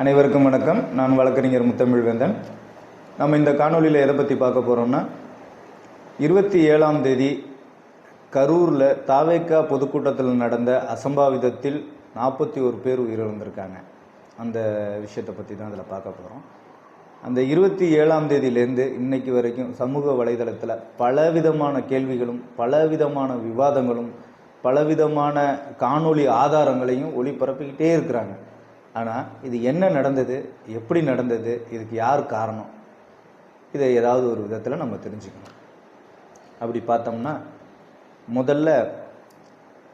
அனைவருக்கும் வணக்கம். நான் வழக்கறிஞர் முத்தமிழ் வேந்தன் நம்ம இந்த காணொளியில் எதை பற்றி பார்க்க போகிறோம்னா இருபத்தி ஏழாம் தேதி கரூரில் தாவேக்கா பொதுக்கூட்டத்தில் நடந்த அசம்பாவிதத்தில் நாற்பத்தி ஒரு பேர் உயிரிழந்திருக்காங்க. அந்த விஷயத்தை பற்றி தான் அதில் பார்க்க போகிறோம் அந்த இருபத்தி ஏழாம் தேதியிலேருந்து இன்னைக்கு வரைக்கும் சமூக வலைதளத்தில் பலவிதமான கேள்விகளும் பலவிதமான விவாதங்களும் பலவிதமான காணொளி ஆதாரங்களையும் ஒளிபரப்பிக்கிட்டே இருக்கிறாங்க. ஆனால் இது என்ன நடந்தது? எப்படி நடந்தது? இதுக்கு யார் காரணம்? இதை ஏதாவது ஒரு விதத்தில் நம்ம தெரிஞ்சுக்கணும். அப்படி பார்த்தோம்னா முதல்ல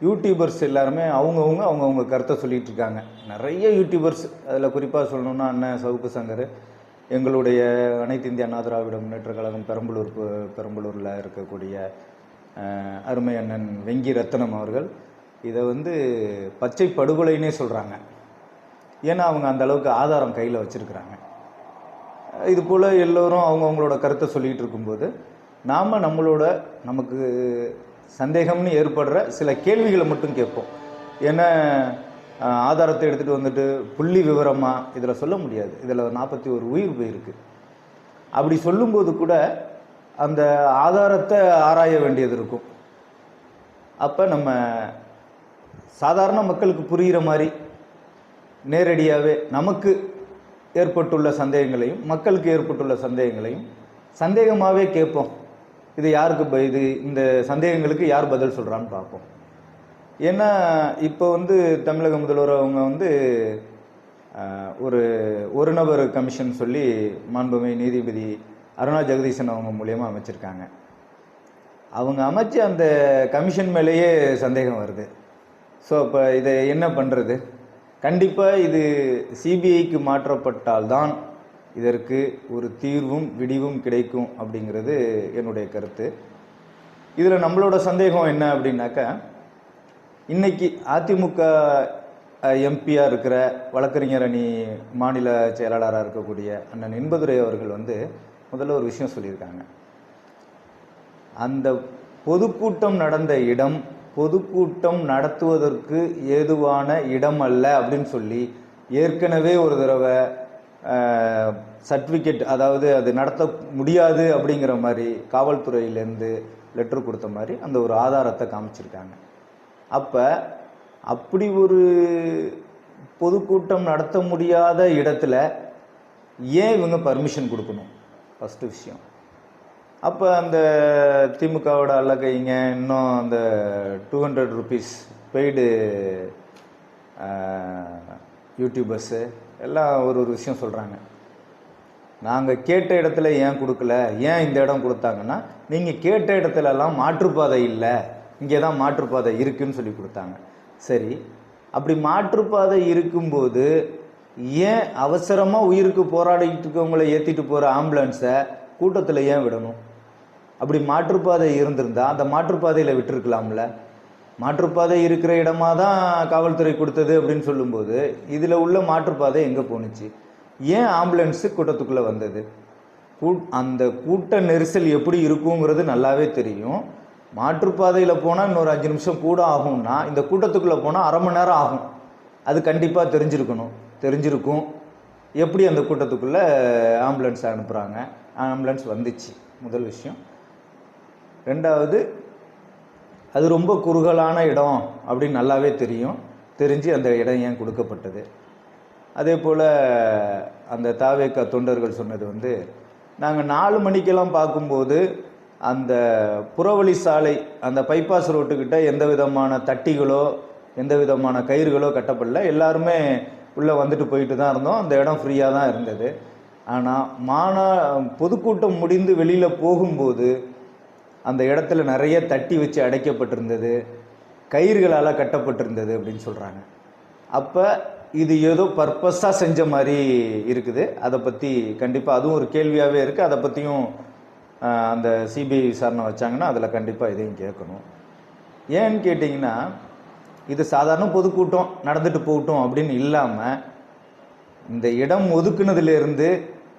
யூடியூபர்ஸ் எல்லாருமே அவங்கவுங்க அவங்கவுங்க கருத்தை சொல்லிகிட்டு இருக்காங்க. நிறைய யூடியூபர்ஸ் அதில் குறிப்பாக சொல்லணும்னா அண்ணன் சவுக்கு சங்கர் எங்களுடைய அனைத்து இந்திய அண்ணா திராவிட முன்னேற்ற கழகம் பெரம்பலூர் பெரம்பலூரில் இருக்கக்கூடிய அருமை அண்ணன் வெங்கி ரத்னம் அவர்கள் இதை வந்து பச்சை படுகொலைன்னே சொல்கிறாங்க ஏன்னா அவங்க அந்த அளவுக்கு ஆதாரம் கையில் வச்சுருக்கிறாங்க. இது போல் எல்லோரும் அவங்கவுங்களோட கருத்தை சொல்லிகிட்டு இருக்கும்போது நாம் நம்மளோட நமக்கு சந்தேகம்னு ஏற்படுற சில கேள்விகளை மட்டும் கேட்போம். ஏன்னா ஆதாரத்தை எடுத்துகிட்டு வந்துட்டு புள்ளி விவரமாக இதில் சொல்ல முடியாது. இதில் நாற்பத்தி ஒரு உயிர் போயிருக்கு அப்படி சொல்லும்போது கூட அந்த ஆதாரத்தை ஆராய வேண்டியது இருக்கும். அப்போ நம்ம சாதாரண மக்களுக்கு புரிகிற மாதிரி நேரடியாகவே நமக்கு ஏற்பட்டுள்ள சந்தேகங்களையும் மக்களுக்கு ஏற்பட்டுள்ள சந்தேகங்களையும் சந்தேகமாகவே கேட்போம். இது யாருக்கு ப- இது இந்த சந்தேகங்களுக்கு யார் பதில் சொல்கிறான்னு பார்ப்போம். ஏன்னா இப்போ வந்து தமிழக முதல்வர் அவங்க வந்து ஒரு ஒரு நபர் கமிஷன் சொல்லி மாண்புமை நீதிபதி அருணா ஜெகதீசன் அவங்க மூலியமாக அமைச்சிருக்காங்க. அவங்க அமைச்சு அந்த கமிஷன் மேலேயே சந்தேகம் வருது. ஸோ அப்போ இதை என்ன பண்ணுறது கண்டிப்பாக இது சிபிஐக்கு மாற்றப்பட்டால்தான் இதற்கு ஒரு தீர்வும் விடிவும் கிடைக்கும் அப்படிங்கிறது என்னுடைய கருத்து. இதில் நம்மளோட சந்தேகம் என்ன அப்படின்னாக்கா இன்னைக்கு அதிமுக எம்பியாக இருக்கிற வழக்கறிஞர் அணி மாநில செயலாளராக இருக்கக்கூடிய அண்ணன் இன்பதுரை அவர்கள் வந்து முதல்ல ஒரு விஷயம் சொல்லியிருக்காங்க. அந்த பொதுக்கூட்டம் நடந்த இடம் பொதுக்கூட்டம் நடத்துவதற்கு ஏதுவான இடம் அல்ல அப்படின்னு சொல்லி ஏற்கனவே ஒரு தடவை சர்டிஃபிகேட் அதாவது அது நடத்த முடியாது அப்படிங்கிற மாதிரி காவல்துறையிலேருந்து லெட்டர் கொடுத்த மாதிரி அந்த ஒரு ஆதாரத்தை காமிச்சிருக்காங்க. அப்போ அப்படி ஒரு பொதுக்கூட்டம் நடத்த முடியாத இடத்துல ஏன் இவங்க பர்மிஷன் கொடுக்கணும்? ஃபஸ்ட்டு விஷயம். அப்போ அந்த திமுகவோட அல்லக்கைங்க இன்னும் அந்த two hundred rupees paid YouTubers எல்லாம் ஒரு ஒரு விஷயம் சொல்கிறாங்க நாங்கள் கேட்ட இடத்துல ஏன் கொடுக்கல? ஏன் இந்த இடம் கொடுத்தாங்கன்னா நீங்கள் கேட்ட இடத்துலலாம் மாற்றுப்பாதை இல்லை. இங்கே தான் மாற்றுப்பாதை இருக்குன்னு சொல்லி கொடுத்தாங்க. சரி அப்படி மாற்றுப்பாதை இருக்கும்போது ஏன் அவசரமாக உயிருக்கு போராடிட்டு இருக்கவங்களை ஏற்றிட்டு போகிற ஆம்புலன்ஸை கூட்டத்தில் ஏன் விடணும்? அப்படி மாற்றுப்பாதை இருந்திருந்தால் அந்த மாற்றுப்பாதையில் விட்டுருக்கலாம்ல. மாற்றுப்பாதை இருக்கிற இடமா தான் காவல்துறை கொடுத்தது அப்படின்னு சொல்லும்போது இதில் உள்ள மாற்றுப்பாதை எங்கே போணுச்சு? ஏன் ஆம்புலன்ஸு கூட்டத்துக்குள்ளே வந்தது? கூ அந்த கூட்ட நெரிசல் எப்படி இருக்குங்கிறது நல்லாவே தெரியும். மாற்றுப்பாதையில் போனால் இன்னொரு அஞ்சு நிமிஷம் கூட ஆகும்னா இந்த கூட்டத்துக்குள்ளே போனால் அரை மணி நேரம் ஆகும். அது கண்டிப்பாக தெரிஞ்சிருக்கணும். தெரிஞ்சிருக்கும். எப்படி அந்த கூட்டத்துக்குள்ளே ஆம்புலன்ஸ் அனுப்புகிறாங்க ஆம்புலன்ஸ் வந்துச்சு. முதல் விஷயம். ரெண்டாவது அது ரொம்ப குறுகலான இடம் அப்படின்னு நல்லாவே தெரியும். தெரிஞ்சு அந்த இடம் ஏன் கொடுக்கப்பட்டது? அதே போல் அந்த தாவேக்கா தொண்டர்கள் சொன்னது வந்து நாங்கள் நாலு மணிக்கெல்லாம் பார்க்கும்போது அந்த புறவழி சாலை அந்த பைபாஸ் ரோட்டுக்கிட்ட எந்த விதமான தட்டிகளோ எந்த விதமான கயிறுகளோ கட்டப்படல. எல்லாருமே உள்ளே வந்துட்டு போயிட்டு தான் இருந்தோம். அந்த இடம் ஃப்ரீயாக தான் இருந்தது. ஆனால் மாநா பொதுக்கூட்டம் முடிந்து வெளியில் போகும்போது அந்த இடத்துல நிறைய தட்டி வச்சு அடைக்கப்பட்டிருந்தது. கயிறுகளால் கட்டப்பட்டிருந்தது அப்படின்னு சொல்கிறாங்க அப்போ இது ஏதோ பர்பஸாக செஞ்ச மாதிரி இருக்குது. அதை பற்றி கண்டிப்பாக அதுவும் ஒரு கேள்வியாகவே இருக்குது அதை பற்றியும் அந்த சிபிஐ விசாரணை வச்சாங்கன்னா அதில் கண்டிப்பாக இதையும் கேட்கணும். ஏன்னு கேட்டிங்கன்னா இது சாதாரண பொதுக்கூட்டம் நடந்துட்டு போகட்டும் அப்படின்னு இல்லாமல் இந்த இடம் ஒதுக்குனதுலேருந்து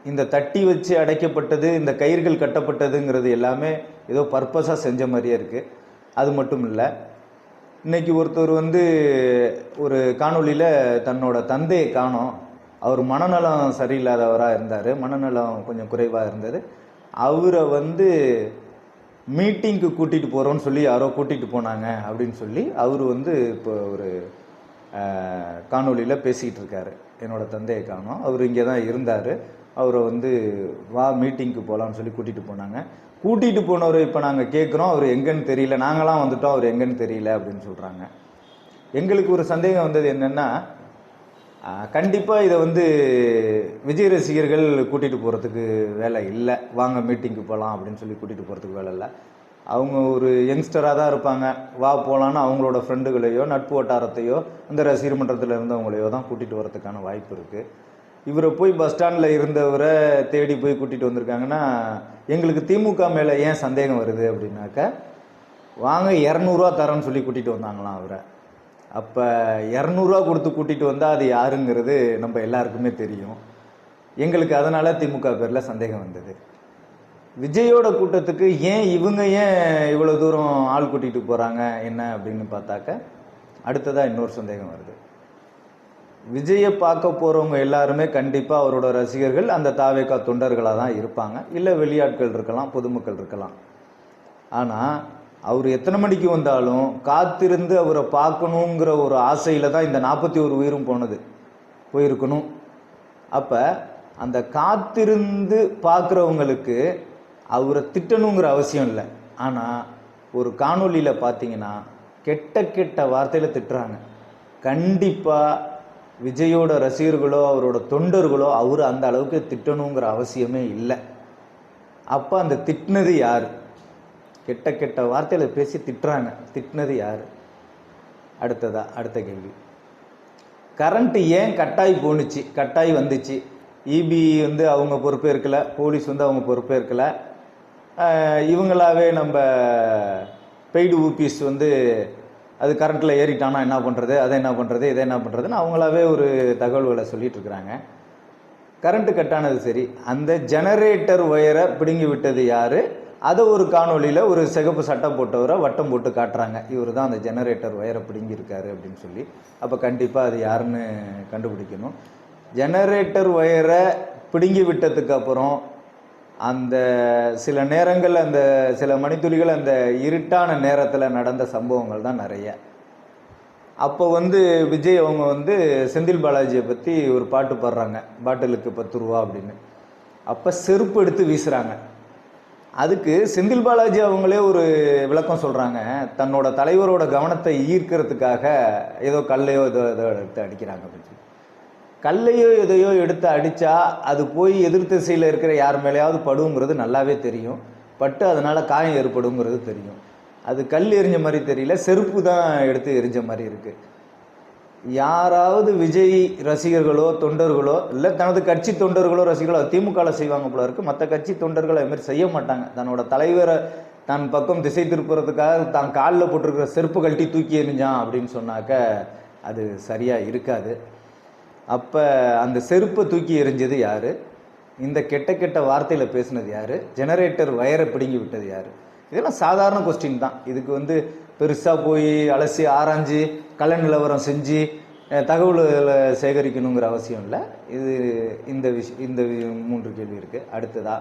இந்த தட்டி வச்சு அடைக்கப்பட்டது இந்த கயிர்கள் கட்டப்பட்டதுங்கிறது எல்லாமே ஏதோ பர்பஸாக செஞ்ச மாதிரியே இருக்குது அது மட்டும் இல்லை இன்றைக்கி ஒருத்தர் வந்து ஒரு காணொளியில் தன்னோட தந்தையை காணோம். அவர் மனநலம் சரியில்லாதவராக இருந்தார் மனநலம் கொஞ்சம் குறைவாக இருந்தது. அவரை வந்து மீட்டிங்க்கு கூட்டிகிட்டு போகிறோன்னு சொல்லி யாரோ கூட்டிகிட்டு போனாங்க அப்படின்னு சொல்லி அவர் வந்து இப்போ ஒரு காணொலியில் பேசிகிட்டு இருக்காரு. என்னோடய தந்தையை காணோம். அவர் இங்கே தான் இருந்தார். அவரை வந்து வா மீட்டிங்க்கு போகலான்னு சொல்லி கூட்டிகிட்டு போனாங்க. கூட்டிகிட்டு போனவர் இப்போ நாங்கள் கேட்குறோம் அவர் எங்கேன்னு தெரியல. நாங்களாம் வந்துட்டோம் அவர் எங்கேன்னு தெரியல அப்படின்னு சொல்கிறாங்க எங்களுக்கு ஒரு சந்தேகம் வந்தது என்னென்னா கண்டிப்பாக இதை வந்து விஜய் ரசிகர்கள் கூட்டிகிட்டு போகிறதுக்கு வேலை இல்லை. வாங்க மீட்டிங்க்கு போகலாம் அப்படின்னு சொல்லி கூட்டிகிட்டு போகிறதுக்கு வேலை இல்லை. அவங்க ஒரு யங்ஸ்டராக தான் இருப்பாங்க. வா போகலான்னு அவங்களோட ஃப்ரெண்டுகளையோ நட்பு வட்டாரத்தையோ அந்த ரசிகர் மன்றத்தில் இருந்தவங்களையோ தான் கூட்டிகிட்டு வரதுக்கான வாய்ப்பு இருக்குது இவரை போய் பஸ் ஸ்டாண்டில் இருந்தவரை தேடி போய் கூட்டிகிட்டு வந்திருக்காங்கன்னா எங்களுக்கு திமுக மேலே ஏன் சந்தேகம் வருது அப்படின்னாக்க வாங்க இரநூறுவா தரேன்னு சொல்லி கூட்டிகிட்டு வந்தாங்களாம் அவரை. அப்போ இரநூறுவா கொடுத்து கூட்டிகிட்டு வந்தால் அது யாருங்கிறது நம்ம எல்லாருக்குமே தெரியும். எங்களுக்கு அதனால் திமுக பேரில் சந்தேகம் வந்தது. விஜயோட கூட்டத்துக்கு ஏன் இவங்க ஏன் இவ்வளோ தூரம் ஆள் கூட்டிகிட்டு போகிறாங்க என்ன அப்படின்னு பார்த்தாக்க அடுத்ததாக இன்னொரு சந்தேகம் வருது. விஜயை பார்க்க போகிறவங்க எல்லாருமே கண்டிப்பாக அவரோட ரசிகர்கள் அந்த தாவேக்கா தொண்டர்களாக தான் இருப்பாங்க. இல்லை வெளியாட்கள் இருக்கலாம் பொதுமக்கள் இருக்கலாம். ஆனால் அவர் எத்தனை மணிக்கு வந்தாலும் காத்திருந்து அவரை பார்க்கணுங்கிற ஒரு ஆசையில் தான் இந்த நாற்பத்தி ஒரு உயிரும் போனது. போயிருக்கணும். அப்போ அந்த காத்திருந்து பார்க்குறவங்களுக்கு அவரை திட்டணுங்கிற அவசியம் இல்லை. ஆனால் ஒரு காணொலியில் பார்த்தீங்கன்னா கெட்ட கெட்ட வார்த்தையில் திட்டுறாங்க. கண்டிப்பாக விஜயோட ரசிகர்களோ அவரோட தொண்டர்களோ அவர் அந்த அளவுக்கு திட்டணுங்கிற அவசியமே இல்லை. அப்போ அந்த திட்டினது யார்? கெட்ட கெட்ட வார்த்தையில் பேசி திட்டுறாங்க. திட்டினது யார்? அடுத்ததா அடுத்த கேள்வி. கரண்ட்டு ஏன் கட்டாய் போணுச்சு? கட்டாய் வந்துச்சு. இபி வந்து அவங்க பொறுப்பேற்கல போலீஸ் வந்து அவங்க பொறுப்பேற்கல ஆஹ் இவங்களாவே நம்ம பெய்டு ஊபிஸ் வந்து அது கரண்ட்டில் ஏறிட்டானா என்ன பண்ணுறது அதை என்ன பண்ணுறது இதை என்ன பண்ணுறதுன்னு அவங்களாவே ஒரு தகவல்களை சொல்லிட்டு இருக்கிறாங்க. கரண்ட்டு கட்டானது சரி. அந்த ஜெனரேட்டர் ஒயரை பிடுங்கி விட்டது யார்? அதை ஒரு காணொலியில் ஒரு சிகப்பு சட்டை போட்டவரை வட்டம் போட்டு காட்டுறாங்க. இவர் தான் அந்த ஜெனரேட்டர் ஒயரை பிடுங்கியிருக்காரு அப்படின்னு சொல்லி. அப்போ கண்டிப்பாக அது யாருன்னு கண்டுபிடிக்கணும். ஜெனரேட்டர் ஒயரை பிடுங்கி விட்டதுக்கு அப்புறம் அந்த சில நேரங்கள் அந்த சில மணித்துளிகள் அந்த இருட்டான நேரத்தில் நடந்த சம்பவங்கள் தான் நிறைய. அப்போ வந்து விஜய் அவங்க வந்து செந்தில் பாலாஜியை பற்றி ஒரு பாட்டு பாடுறாங்க பாட்டிலுக்கு பத்து ரூபா அப்படின்னு. அப்போ செருப்பு எடுத்து வீசுகிறாங்க அதுக்கு செந்தில் பாலாஜி அவங்களே ஒரு விளக்கம் சொல்கிறாங்க தன்னோட தலைவரோட கவனத்தை ஈர்க்கிறதுக்காக ஏதோ கல்லையோ ஏதோ ஏதோ எடுத்து அடிக்கிறாங்க அப்படின்னு சொல்லி கல்லையோ எதையோ எடுத்து அடித்தா அது போய் எதிர் திசையில் இருக்கிற யார் மேலேயாவது படுங்கிறது நல்லாவே தெரியும். பட்டு அதனால் காயம் ஏற்படுங்கிறது தெரியும். அது கல் எரிஞ்ச மாதிரி தெரியல செருப்பு தான் எடுத்து எரிஞ்ச மாதிரி இருக்குது யாராவது விஜய் ரசிகர்களோ தொண்டர்களோ இல்லை தனது கட்சி தொண்டர்களோ ரசிகர்களோ திமுகவில் செய்வாங்க போல இருக்கு. மற்ற கட்சி தொண்டர்கள் அது மாதிரி செய்ய மாட்டாங்க. தன்னோட தலைவரை தன் பக்கம் திசை திருப்புறதுக்காக தான் காலில் போட்டிருக்கிற செருப்பு கழட்டி தூக்கி எறிஞ்சான் அப்படின்னு சொன்னாக்க அது சரியாக இருக்காது. அப்போ அந்த செருப்பை தூக்கி எறிஞ்சது யார்? இந்த கெட்ட கெட்ட வார்த்தையில் பேசுனது யார்? ஜெனரேட்டர் வயரை பிடுங்கி விட்டது யார்? இதெல்லாம் சாதாரண கொஸ்டின் தான். இதுக்கு வந்து பெருசாக போய் அலசி ஆராய்ஞ்சு கள நிலவரம் செஞ்சு தகவல்களை சேகரிக்கணுங்கிற அவசியம் இல்லை. இது இந்த விஷ் இந்த மூன்று கேள்வி இருக்குது அடுத்ததா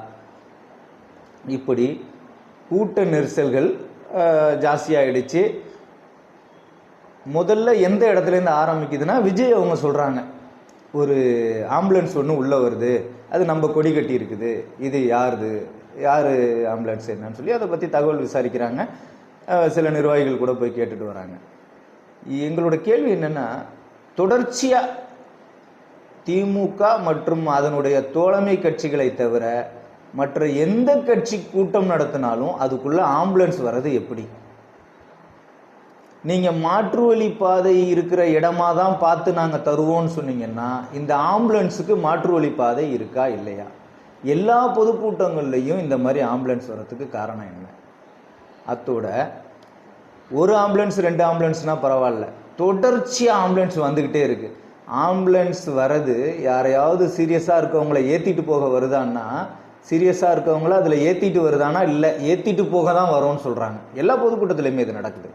இப்படி கூட்ட நெரிசல்கள் ஜாஸ்தியாகிடுச்சு முதல்ல எந்த இடத்துலேருந்து ஆரம்பிக்குதுன்னா விஜய் அவங்க சொல்கிறாங்க ஒரு ஆம்புலன்ஸ் ஒன்று உள்ளே வருது. அது நம்ம கொடி கட்டி இருக்குது. இது யாருது? யார் ஆம்புலன்ஸ் என்னன்னு சொல்லி அதை பற்றி தகவல் விசாரிக்கிறாங்க. சில நிர்வாகிகள் கூட போய் கேட்டுட்டு வராங்க. எங்களோட கேள்வி என்னென்னா தொடர்ச்சியாக திமுக மற்றும் அதனுடைய தோழமை கட்சிகளை தவிர மற்ற எந்த கட்சி கூட்டம் நடத்தினாலும் அதுக்குள்ளே ஆம்புலன்ஸ் வர்றது எப்படி? நீங்க மாற்று வழி பாதை இருக்கிற இடமா தான் பார்த்து நாங்கள் தருவோம்னு சொன்னீங்கன்னா இந்த ஆம்புலன்ஸுக்கு மாற்று வழி பாதை இருக்கா இல்லையா? எல்லா பொதுக்கூட்டங்கள்லையும் இந்த மாதிரி ஆம்புலன்ஸ் வர்றதுக்கு காரணம் என்ன? அத்தோட ஒரு ஆம்புலன்ஸ் ரெண்டு ஆம்புலன்ஸ்னால் பரவாயில்ல. தொடர்ச்சியாக ஆம்புலன்ஸ் வந்துக்கிட்டே இருக்கு. ஆம்புலன்ஸ் வர்றது யாரையாவது சீரியஸாக இருக்கவங்கள ஏற்றிட்டு போக வருதான்னா சீரியஸாக இருக்கவங்கள அதில் ஏற்றிட்டு வருதானா இல்லை ஏற்றிட்டு போக தான் வரும்னு சொல்கிறாங்க எல்லா பொதுக்கூட்டத்துலேயுமே இது நடக்குது.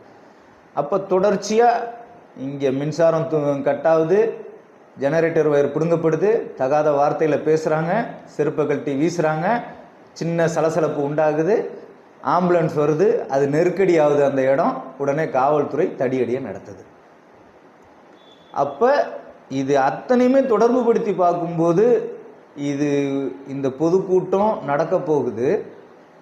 அப்போ தொடர்ச்சியாக இங்கே மின்சாரம் து- கட்டாகுது. Generator wire பிடுங்கப்படுது. தகாத வார்த்தையில் பேசுகிறாங்க செருப்பை கழட்டி வீசுகிறாங்க சின்ன சலசலப்பு உண்டாகுது. ஆம்புலன்ஸ் வருது. அது நெருக்கடி ஆகுது அந்த இடம். உடனே காவல்துறை தடியடியை நடத்துது. அப்போ இது அத்தனையுமே தொடர்பு படுத்தி பார்க்கும்போது இது இந்த பொதுக்கூட்டம் நடக்க போகுது.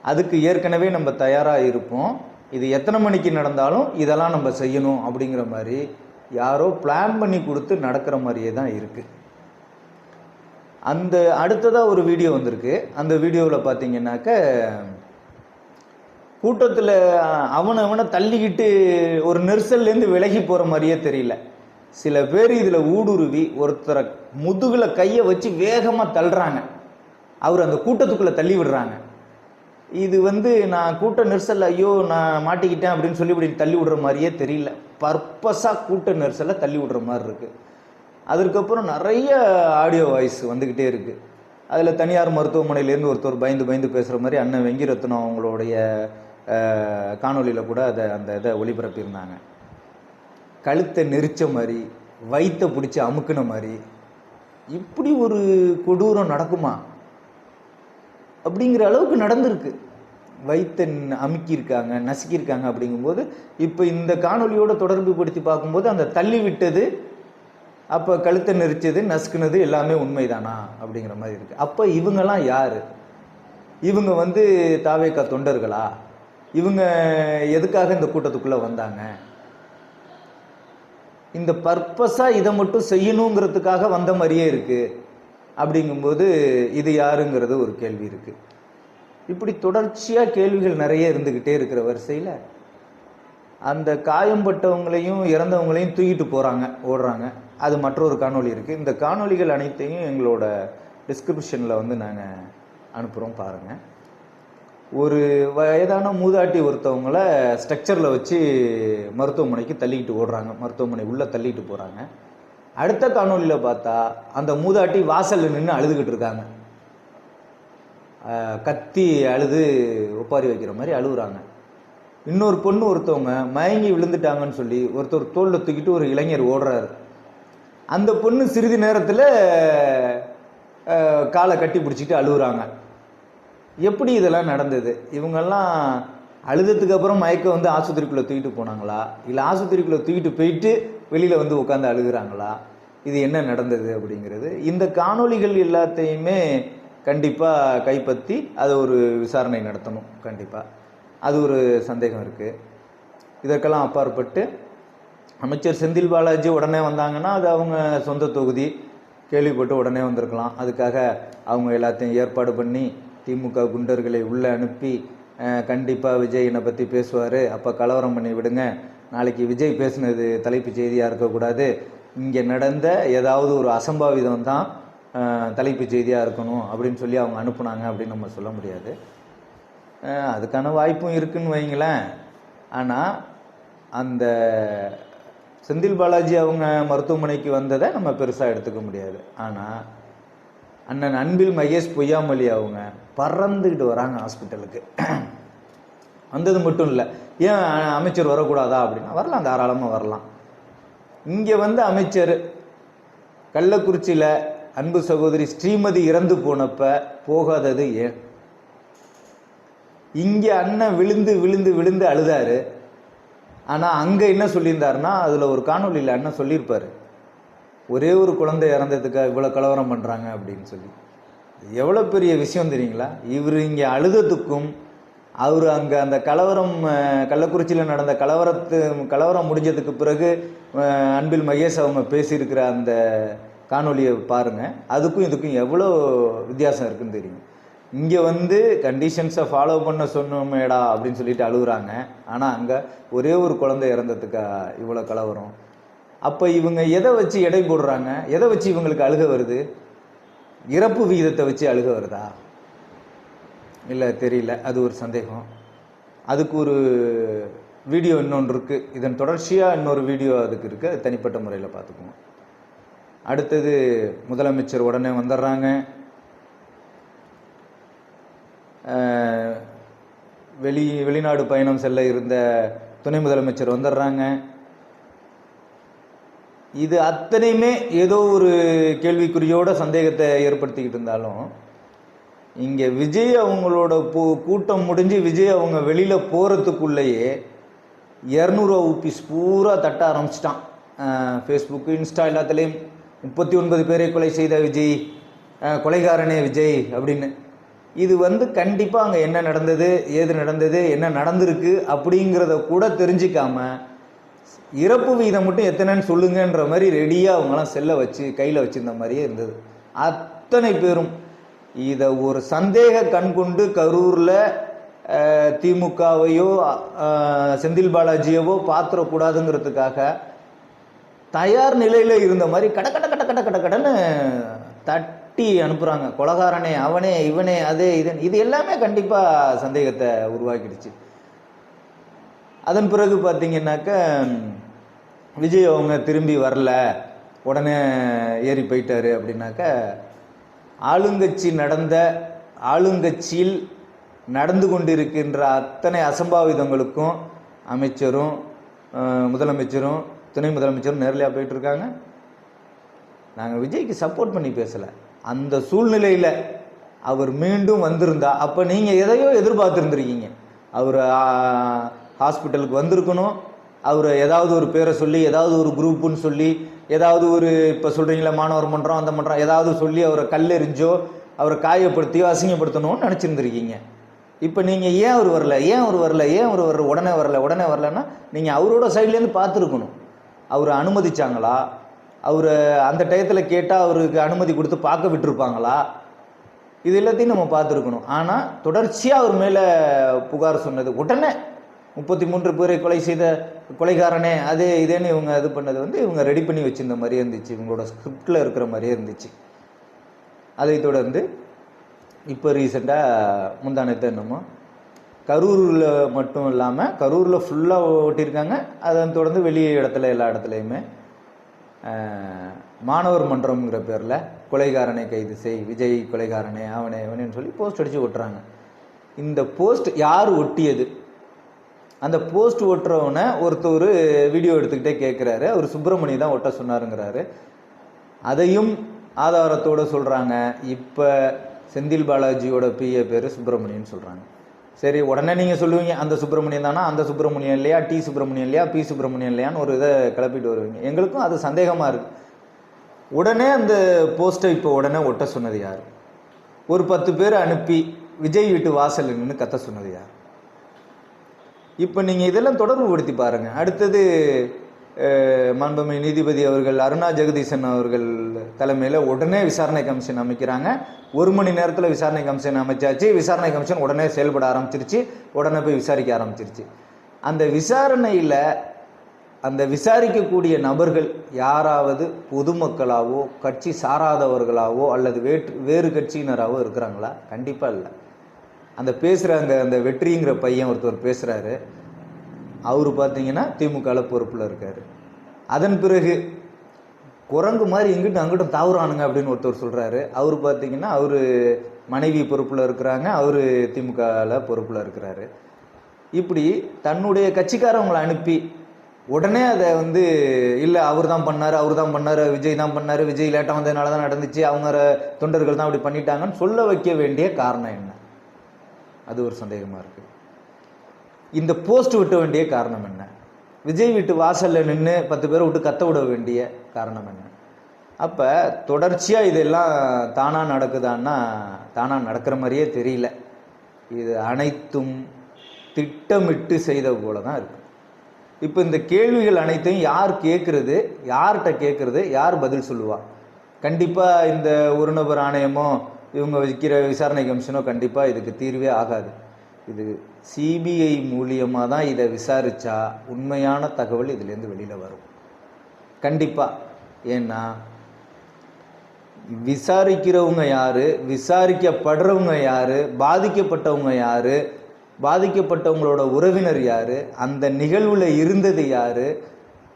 அதுக்கு ஏற்கனவே நம்ம தயாராக இருப்போம். இது எத்தனை மணிக்கு நடந்தாலும் இதெல்லாம் நம்ம செய்யணும் அப்படிங்கிற மாதிரி யாரோ பிளான் பண்ணி கொடுத்து நடக்கிற மாதிரியே தான் இருக்குது அந்த அடுத்ததாக ஒரு வீடியோ வந்திருக்கு. அந்த வீடியோவில் பார்த்தீங்கன்னாக்க கூட்டத்தில் அவனை அவனை தள்ளிக்கிட்டு ஒரு நெரிசல்லேருந்து விலகி போகிற மாதிரியே தெரியல. சில பேர் இதில் ஊடுருவி ஒருத்தரை முதுகில் கையை வச்சு வேகமாக தள்ளுறாங்க. அவர் அந்த கூட்டத்துக்குள்ளே தள்ளி விடுறாங்க. இது வந்து நான் கூட்ட நெரிசல் ஐயோ நான் மாட்டிக்கிட்டேன் அப்படின்னு சொல்லி இப்படி தள்ளி விடுற மாதிரியே தெரியல. பர்பஸாக கூட்ட நெரிசலை தள்ளி விடுற மாதிரி இருக்குது அதற்கப்புறம் நிறைய ஆடியோ வாய்ஸ் வந்துக்கிட்டே இருக்குது அதில் தனியார் மருத்துவமனையிலேருந்து ஒருத்தர் பயந்து பயந்து பேசுகிற மாதிரி அண்ணன் வெங்கிரத்னம் அவங்களுடைய காணொலியில் கூட அதை அந்த இதை ஒளிபரப்பியிருந்தாங்க. கழுத்தை நெரிச்ச மாதிரி வயிற்றை பிடிச்சி அமுக்குன மாதிரி. இப்படி ஒரு கொடூரம் நடக்குமா? அப்படிங்கிற அளவுக்கு நடந்திருக்கு. வயிற்றை அமுக்கியிருக்காங்க நசுக்கியிருக்காங்க அப்படிங்கும்போது இப்போ இந்த காணொலியோட தொடர்பு படுத்தி பார்க்கும்போது அந்த தள்ளி விட்டது அப்போ கழுத்தை நெரிச்சது நசுக்குனது எல்லாமே உண்மைதானா அப்படிங்கிற மாதிரி இருக்குது அப்போ இவங்கெல்லாம் யார்? இவங்க வந்து தாவேக்கா தொண்டர்களா? இவங்க எதுக்காக இந்த கூட்டத்துக்குள்ளே வந்தாங்க? இந்த பர்பஸாக இதை மட்டும் செய்யணுங்கிறதுக்காக வந்த மாதிரியே இருக்குது அப்படிங்கும்போது இது யாருங்கிறது ஒரு கேள்வி இருக்குது இப்படி தொடர்ச்சியாக கேள்விகள் நிறைய இருந்துக்கிட்டே இருக்கிற வரிசையில் அந்த காயம்பட்டவங்களையும் இறந்தவங்களையும் தூக்கிட்டு போகிறாங்க ஓடுறாங்க. அது மற்றொரு காணொளி இருக்குது இந்த காணொளிகள் அனைத்தையும் எங்களோட டிஸ்கிரிப்ஷனில் வந்து நாங்கள் அனுப்புகிறோம் பாருங்கள் ஒரு வயதான மூதாட்டி ஒருத்தவங்களை ஸ்ட்ரக்சரில் வச்சு மருத்துவமனைக்கு தள்ளிக்கிட்டு ஓடுறாங்க. மருத்துவமனை உள்ளே தள்ளிட்டு போகிறாங்க அடுத்த காணொலியில் பார்த்தா அந்த மூதாட்டி வாசலில் நின்று அழுதுகிட்டு இருக்காங்க. கத்தி அழுது ஒப்பாரி வைக்கிற மாதிரி அழுகுறாங்க. இன்னொரு பொண்ணு ஒருத்தவங்க மயங்கி விழுந்துட்டாங்கன்னு சொல்லி ஒருத்தர் தோளில் தூக்கிட்டு ஒரு இளைஞர் ஓடுறாரு. அந்த பொண்ணு சிறிது நேரத்தில் காலை கட்டி பிடிச்சிட்டு அழுகுறாங்க. எப்படி இதெல்லாம் நடந்தது? இவங்கெல்லாம் அழுததுக்கு அப்புறம் மயக்கம் வந்து ஆஸ்பத்திரிக்குள்ளே தூக்கிட்டு போனாங்களா? இல்லை ஆஸ்பத்திரிக்குள்ளே தூக்கிட்டு போயிட்டு வெளியில் வந்து உட்காந்து அழுகிறாங்களா? இது என்ன நடந்தது அப்படிங்கிறது. இந்த காணொளிகள் எல்லாத்தையுமே கண்டிப்பாக கைப்பற்றி அதை ஒரு விசாரணை நடத்தணும் கண்டிப்பாக அது ஒரு சந்தேகம் இருக்குது இதற்கெல்லாம் அப்பாற்பட்டு அமைச்சர் செந்தில் பாலாஜி உடனே வந்தாங்கன்னா அது அவங்க சொந்த தொகுதி. கேள்விப்பட்டு உடனே வந்திருக்கலாம். அதுக்காக அவங்க எல்லாத்தையும் ஏற்பாடு பண்ணி திமுக குண்டர்களை உள்ளே அனுப்பி கண்டிப்பாக விஜய் என்னை பற்றி பேசுவார். அப்போ கலவரம் பண்ணி விடுங்க. நாளைக்கு விஜய் பேசினது தலைப்பு செய்தியாக இருக்கக்கூடாது. இங்கே நடந்த ஏதாவது ஒரு அசம்பாவிதம் தான் தலைப்பு செய்தியாக இருக்கணும் அப்படின்னு சொல்லி அவங்க அனுப்புனாங்க அப்படின்னு நம்ம சொல்ல முடியாது. அதுக்கான வாய்ப்பும் இருக்குன்னு வைங்களேன். ஆனால் அந்த செந்தில் பாலாஜி அவங்க மருத்துவமனைக்கு வந்ததை நம்ம பெருசாக எடுத்துக்க முடியாது. ஆனால் அண்ணன் அன்பில் மகேஷ் பொய்யாமொழி அவங்க பறந்துக்கிட்டு வராங்க ஹாஸ்பிட்டலுக்கு. வந்தது மட்டும் இல்லை. ஏன் அமைச்சர் வரக்கூடாதா அப்படின்னா வரலாம் தாராளமாக வரலாம். இங்கே வந்து அமைச்சர் கள்ளக்குறிச்சியில் அன்பு சகோதரி ஸ்ரீமதி இறந்து போனப்ப போகாதது ஏன்? இங்கே அண்ணன் விழுந்து விழுந்து விழுந்து அழுதாரு. ஆனால் அங்கே என்ன சொல்லியிருந்தாருன்னா அதில் ஒரு காணொளியில் அண்ணன் சொல்லியிருப்பார். ஒரே ஒரு குழந்தை இறந்ததுக்காக இவ்வளோ கலவரம் பண்ணுறாங்க அப்படின்னு சொல்லி. எவ்வளோ பெரிய விஷயம் தெரியுங்களா? இவர் இங்கே அழுததுக்கும் அவர் அங்கே அந்த கலவரம் கள்ளக்குறிச்சியில் நடந்த கலவரத்து கலவரம் முடிஞ்சதுக்கு பிறகு அன்பில் மகேஷ் அவங்க பேசியிருக்கிற அந்த காணொலியை பாருங்கள் அதுக்கும் இதுக்கும் எவ்வளோ வித்தியாசம் இருக்குன்னு தெரியும். இங்கே வந்து கண்டிஷன்ஸை ஃபாலோ பண்ண சொன்னோமேடா அப்படின்னு சொல்லிட்டு அழுகுறாங்க. ஆனால் அங்கே ஒரே ஒரு குழந்தை இறந்ததுக்கா இவ்வளோ கலவரம்? அப்போ இவங்க எதை வச்சு எடை போடுறாங்க? எதை வச்சு இவங்களுக்கு அழுக வருது? இறப்பு விகிதத்தை வச்சு அழுக வருதா? இல்லை தெரியல. அது ஒரு சந்தேகம். அதுக்கு ஒரு வீடியோ இன்னொன்று இருக்குது இதன் தொடர்ச்சியாக இன்னொரு வீடியோ அதுக்கு இருக்குது அது தனிப்பட்ட முறையில் பார்த்துக்குவோம். அடுத்தது முதலமைச்சர் உடனே வந்துடுறாங்க. வெளி வெளிநாடு பயணம் செல்ல இருந்த துணை முதலமைச்சர் வந்துடுறாங்க. இது அத்தனையுமே ஏதோ ஒரு கேள்விக்குறியோட சந்தேகத்தை ஏற்படுத்திக்கிட்டு இருந்தாலும் இங்கே விஜய் அவங்களோட போ கூட்டம் முடிஞ்சு விஜய் அவங்க வெளியில் போகிறதுக்குள்ளேயே இரநூறுவா ஊப்பீஸ் பூரா தட்ட ஆரம்பிச்சிட்டான். ஃபேஸ்புக்கு இன்ஸ்டா எல்லாத்துலேயும் முப்பத்தி ஒன்பது பேரை கொலை செய்த விஜய் கொலைகாரனே விஜய் அப்படின்னு. இது வந்து கண்டிப்பாக அங்கே என்ன நடந்தது ஏது நடந்தது என்ன நடந்திருக்கு அப்படிங்கிறத கூட தெரிஞ்சிக்காம இறப்பு விகிதம் மட்டும் எத்தனைன்னு சொல்லுங்கன்ற மாதிரி ரெடியாக அவங்களாம் செல்லை வச்சு கையில் வச்சுருந்த மாதிரியே இருந்தது. அத்தனை பேரும் இதை ஒரு சந்தேக கண் கொண்டு கரூரில் திமுகவையோ செந்தில் பாலாஜியவோ பாத்திரக்கூடாதுங்கிறதுக்காக தயார் நிலையில் இருந்த மாதிரி கட கட கட கட கட கடன்னு தட்டி அனுப்புகிறாங்க கொலகாரனே அவனே இவனே அதே இது இது எல்லாமே கண்டிப்பாக சந்தேகத்தை உருவாக்கிடுச்சு. அதன் பிறகு பார்த்தீங்கன்னாக்க விஜய் அவங்க திரும்பி வரல. உடனே ஏறி போயிட்டாரு அப்படின்னாக்க ஆளுங்கட்சி நடந்த ஆளுங்கட்சியில் நடந்து கொண்டிருக்கின்ற அத்தனை அசம்பாவிதங்களுக்கும் அமைச்சரும் முதலமைச்சரும் துணை முதலமைச்சரும் நேரலையாக போயிட்டுருக்காங்க. நாங்கள் விஜய்க்கு சப்போர்ட் பண்ணி பேசலை. அந்த சூழ்நிலையில் அவர் மீண்டும் வந்திருந்தா அப்போ நீங்கள் எதையோ எதிர்பார்த்துருந்துருக்கீங்க. அவர் ஹாஸ்பிட்டலுக்கு வந்திருக்கணும். அவர் ஏதாவது ஒரு பேரை சொல்லி ஏதாவது ஒரு குரூப்புன்னு சொல்லி ஏதாவது ஒரு இப்போ சொல்கிறீங்களா மாணவர் மன்றம் அந்த மன்றம் ஏதாவது சொல்லி அவரை கல்லெறிஞ்சோ அவரை காயப்படுத்தியோ அசிங்கப்படுத்தணும்னு நினச்சிருந்துருக்கீங்க. இப்போ நீங்கள் ஏன் அவர் வரல? ஏன் அவர் வரல? ஏன் அவர் வரல உடனே வரல? உடனே வரலன்னா நீங்கள் அவரோட சைட்லேருந்து பார்த்துருக்கணும். அவரை அனுமதிச்சாங்களா? அவர் அந்த டயத்தில் கேட்டால் அவருக்கு அனுமதி கொடுத்து பார்க்க விட்டுருப்பாங்களா? இது எல்லாத்தையும் நம்ம பார்த்துருக்கணும். ஆனால் தொடர்ச்சியாக அவர் மேலே புகார் சொன்னது உடனே முப்பத்தி மூன்று பேரை கொலை செய்த கொலைகாரனே அது இதேன்னு இவங்க இது பண்ணது வந்து இவங்க ரெடி பண்ணி வச்சுருந்த மாதிரியே இருந்துச்சு. இவங்களோட ஸ்கிரிப்டில் இருக்கிற மாதிரியே இருந்துச்சு. அதை தொடர்ந்து இப்போ ரீசெண்டாக முந்தானத்தை என்னமோ கரூரில் மட்டும் இல்லாமல் கரூரில் ஃபுல்லாக ஓட்டியிருக்காங்க. அதன் தொடர்ந்து வெளி இடத்துல எல்லா இடத்துலையுமே மாணவர் மன்றம்ங்கிற பேரில் கொலைகாரனை கைது செய் விஜய் கொலைகாரனே அவனே அவனேன்னு சொல்லி போஸ்ட் அடித்து ஓட்டுறாங்க இந்த போஸ்ட் யார் ஒட்டியது? அந்த போஸ்ட் ஒட்டுறவனை ஒருத்தர் வீடியோ எடுத்துக்கிட்டே கேட்குறாரு அவர் சுப்பிரமணி தான் ஒட்ட சொன்னாருங்கிறாரு. அதையும் ஆதாரத்தோட சொல்கிறாங்க இப்போ செந்தில் பாலாஜியோட பிஏ பேர் சுப்பிரமணியன் சொல்கிறாங்க சரி உடனே நீங்கள் சொல்லுவீங்க அந்த சுப்பிரமணியன் தானா? அந்த சுப்பிரமணியன் இல்லையா? டி சுப்பிரமணியன் இல்லையா? பி சுப்பிரமணியன் இல்லையான்னு ஒரு இதை கிளப்பிட்டு வருவீங்க. எங்களுக்கும் அது சந்தேகமாக இருக்குது உடனே அந்த போஸ்ட்டை இப்போ உடனே ஒட்ட சொன்னது யார்? ஒரு பத்து பேர் அனுப்பி விஜய் வீட்டு வாசல் நின்று கத்த சொன்னது யார்? இப்போ நீங்கள் இதெல்லாம் தொடர்புபடுத்தி பாருங்கள் அடுத்தது மண்பமை நீதிபதி அவர்கள் அருணா ஜெகதீசன் அவர்கள் தலைமையில் உடனே விசாரணை கமிஷன் அமைக்கிறாங்க. ஒரு மணி நேரத்தில் விசாரணை கமிஷன் அமைச்சாச்சு. விசாரணை கமிஷன் உடனே செயல்பட ஆரம்பிச்சிருச்சு. உடனே போய் விசாரிக்க ஆரம்பிச்சிருச்சு. அந்த விசாரணையில் அந்த விசாரிக்கக்கூடிய நபர்கள் யாராவது பொதுமக்களாவோ கட்சி சாராதவர்களாவோ அல்லது வேற்று வேறு கட்சியினராகவோ இருக்கிறாங்களா? கண்டிப்பாக இல்லை. அந்த பேசுகிற அந்த வெற்றிங்கிற பையன் ஒருத்தர் பேசுகிறாரு அவர் பார்த்தீங்கன்னா திமுகவில் பொறுப்பில் இருக்கார். அதன் பிறகு குரங்கு மாதிரி இங்கிட்டும் அங்கிட்டும் தாவுறானுங்க அப்படின்னு ஒருத்தர் சொல்கிறாரு அவர் பார்த்தீங்கன்னா அவர் மனைவி பொறுப்பில் இருக்கிறாங்க அவர் திமுகவில் பொறுப்பில் இருக்கிறாரு. இப்படி தன்னுடைய கட்சிக்காரவங்களை அனுப்பி உடனே அதை வந்து இல்லை அவர் தான் பண்ணார் அவர் தான் பண்ணார் விஜய் தான் பண்ணார் விஜய் லேட்டாக வந்ததுனால தான் நடந்துச்சு அவங்க தொண்டர்கள் தான் அப்படி பண்ணிட்டாங்கன்னு சொல்ல வைக்க வேண்டிய காரணம் என்ன? அது ஒரு சந்தேகமாக இருக்குது இந்த போஸ்ட் விட்ட வேண்டிய காரணம் என்ன? விஜய் வீட்டு வாசலில் நின்று பத்து பேரை விட்டு கத்த விட வேண்டிய காரணம் என்ன? அப்போ தொடர்ச்சியாக இதெல்லாம் தானாக நடக்குதான்னா தானாக நடக்கிற மாதிரியே தெரியல. இது அனைத்தும் திட்டமிட்டு செய்த போல தான் இருக்கு. இப்போ இந்த கேள்விகள் அனைத்தையும் யார் கேட்குறது யார்கிட்ட கேட்குறது யார் பதில் சொல்லுவா? கண்டிப்பாக இந்த ஒரு நபர் ஆணையமோ இவங்க வைக்கிற விசாரணை கமிஷனோ கண்டிப்பாக இதுக்கு தீர்வே ஆகாது. இது சிபிஐ மூலியமாக தான் இதை விசாரித்தா உண்மையான தகவல் இதுலேருந்து வெளியில் வரும். கண்டிப்பாக ஏன்னா விசாரிக்கிறவங்க யார் விசாரிக்கப்படுறவங்க யார் பாதிக்கப்பட்டவங்க யார் பாதிக்கப்பட்டவங்களோட உறவினர் யார் அந்த நிகழ்வில் இருந்தது யார்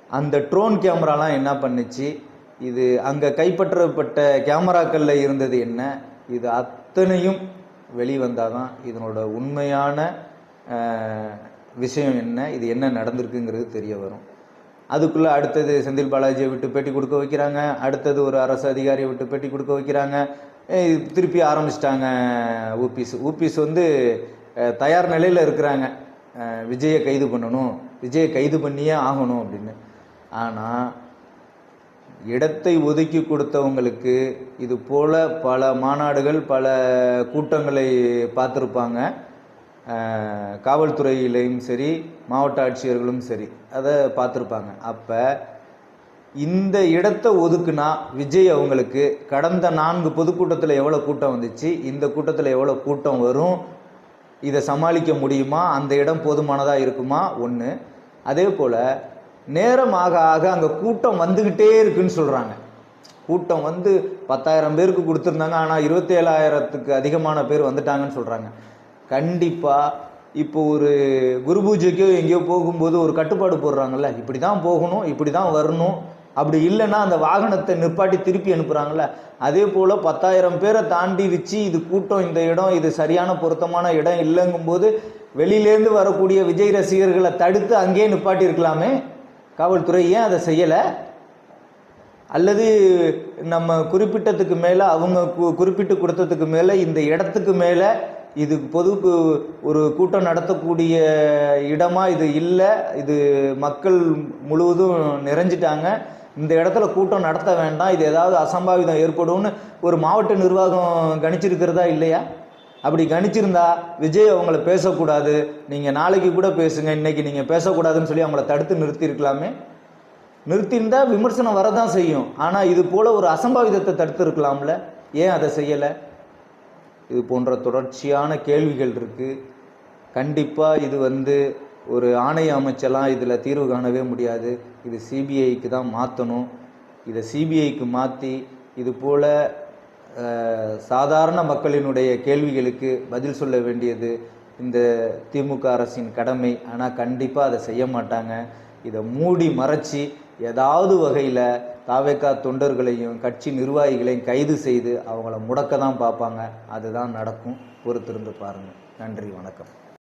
அந்த ட்ரோன் கேமராலாம் என்ன பண்ணுச்சு இது அங்கே கைப்பற்றப்பட்ட கேமராக்களில் இருந்தது என்ன இது அத்தனையும் வெளிவந்தால் தான் இதனோட உண்மையான விஷயம் என்ன இது என்ன நடந்திருக்குங்கிறது தெரிய வரும். அதுக்குள்ளே அடுத்தது செந்தில் பாலாஜியை விட்டு பேட்டி கொடுக்க வைக்கிறாங்க. அடுத்தது ஒரு அரசு அதிகாரியை விட்டு பேட்டி கொடுக்க வைக்கிறாங்க. திருப்பி ஆரம்பிச்சிட்டாங்க ஊபிஸ். ஊபிஸ் வந்து தயார் நிலையில் இருக்கிறாங்க. விஜயை கைது பண்ணணும். விஜயை கைது பண்ணியே ஆகணும் அப்படின்னு. ஆனால் இடத்தை ஒதுக்கி கொடுத்தவங்களுக்கு இது போல பல மாநாடுகள் பல கூட்டங்களை பார்த்துருப்பாங்க. காவல்துறையிலையும் சரி மாவட்ட ஆட்சியர்களும் சரி அதை பார்த்துருப்பாங்க. அப்போ இந்த இடத்தை ஒதுக்குனா விஜய் அவங்களுக்கு கடந்த நான்கு பொதுக்கூட்டத்தில் எவ்வளோ கூட்டம் வந்துச்சு இந்த கூட்டத்தில் எவ்வளோ கூட்டம் வரும் இதை சமாளிக்க முடியுமா அந்த இடம் போதுமானதாக இருக்குமா ஒன்று அதே போல் நேரம் ஆக ஆக அங்கே கூட்டம் வந்துக்கிட்டே இருக்குன்னு சொல்கிறாங்க கூட்டம் வந்து பத்தாயிரம் பேருக்கு கொடுத்துருந்தாங்க ஆனால் இருபத்தேழாயிரத்துக்கு அதிகமான பேர் வந்துட்டாங்கன்னு சொல்கிறாங்க கண்டிப்பாக இப்போ ஒரு குரு பூஜைக்கோ எங்கேயோ போகும்போது ஒரு கட்டுப்பாடு போடுறாங்கல்ல. இப்படி தான் போகணும் இப்படி தான் வரணும். அப்படி இல்லைன்னா அந்த வாகனத்தை நிப்பாட்டி திருப்பி அனுப்புகிறாங்கல்ல அதே போல் பத்தாயிரம் பேரை தாண்டி வச்சு இது கூட்டம் இந்த இடம் இது சரியான பொருத்தமான இடம் இல்லைங்கும்போது வெளியிலேருந்து வரக்கூடிய விஜய் ரசிகர்களை தடுத்து அங்கேயே நிப்பாட்டி இருக்கலாமே காவல்துறை ஏன் அதை செய்யலை? அல்லது நம்ம குறிப்பிட்டதுக்கு மேலே அவங்க கு- குறிப்பிட்டு கொடுத்ததுக்கு மேலே இந்த இடத்துக்கு மேலே இது பொது ஒரு கூட்டம் நடத்தக்கூடிய இடமா இது இல்லை. இது மக்கள் முழுவதும் நிறைஞ்சிட்டாங்க. இந்த இடத்துல கூட்டம் நடத்த வேண்டாம். இது ஏதாவது அசம்பாவிதம் ஏற்படும்னு ஒரு மாவட்ட நிர்வாகம் கணிச்சிருக்கிறதா இல்லையா? அப்படி கணிச்சிருந்தா விஜய் அவங்கள பேசக்கூடாது. நீங்கள் நாளைக்கு கூட பேசுங்க இன்னைக்கு நீங்கள் பேசக்கூடாதுன்னு சொல்லி அவங்கள தடுத்து நிறுத்தியிருக்கலாமே. நிறுத்தியிருந்தா விமர்சனம் வரதான் செய்யும். ஆனால் இது போல ஒரு அசம்பாவிதத்தை தடுத்து இருக்கலாம்ல ஏன் அதை செய்யலை? இது போன்ற தொடர்ச்சியான கேள்விகள் இருக்கு. கண்டிப்பாக இது வந்து ஒரு ஆணைய அமைச்செல்லாம் இதில் தீர்வு காணவே முடியாது. இது சிபிஐக்கு தான் மாற்றணும் இதை சிபிஐக்கு மாற்றி இது போல சாதாரண மக்களினுடைய கேள்விகளுக்கு பதில் சொல்ல வேண்டியது இந்த திமுக அரசின் கடமை. ஆனால் கண்டிப்பாக அதை செய்ய மாட்டாங்க. இதை மூடி மறைச்சி ஏதாவது வகையில் தாவேக்கா தொண்டர்களையும் கட்சி நிர்வாகிகளையும் கைது செய்து அவங்கள முடக்க தான் பார்ப்பாங்க. அதுதான் நடக்கும். பொறுத்திருந்து பாருங்கள் நன்றி வணக்கம்.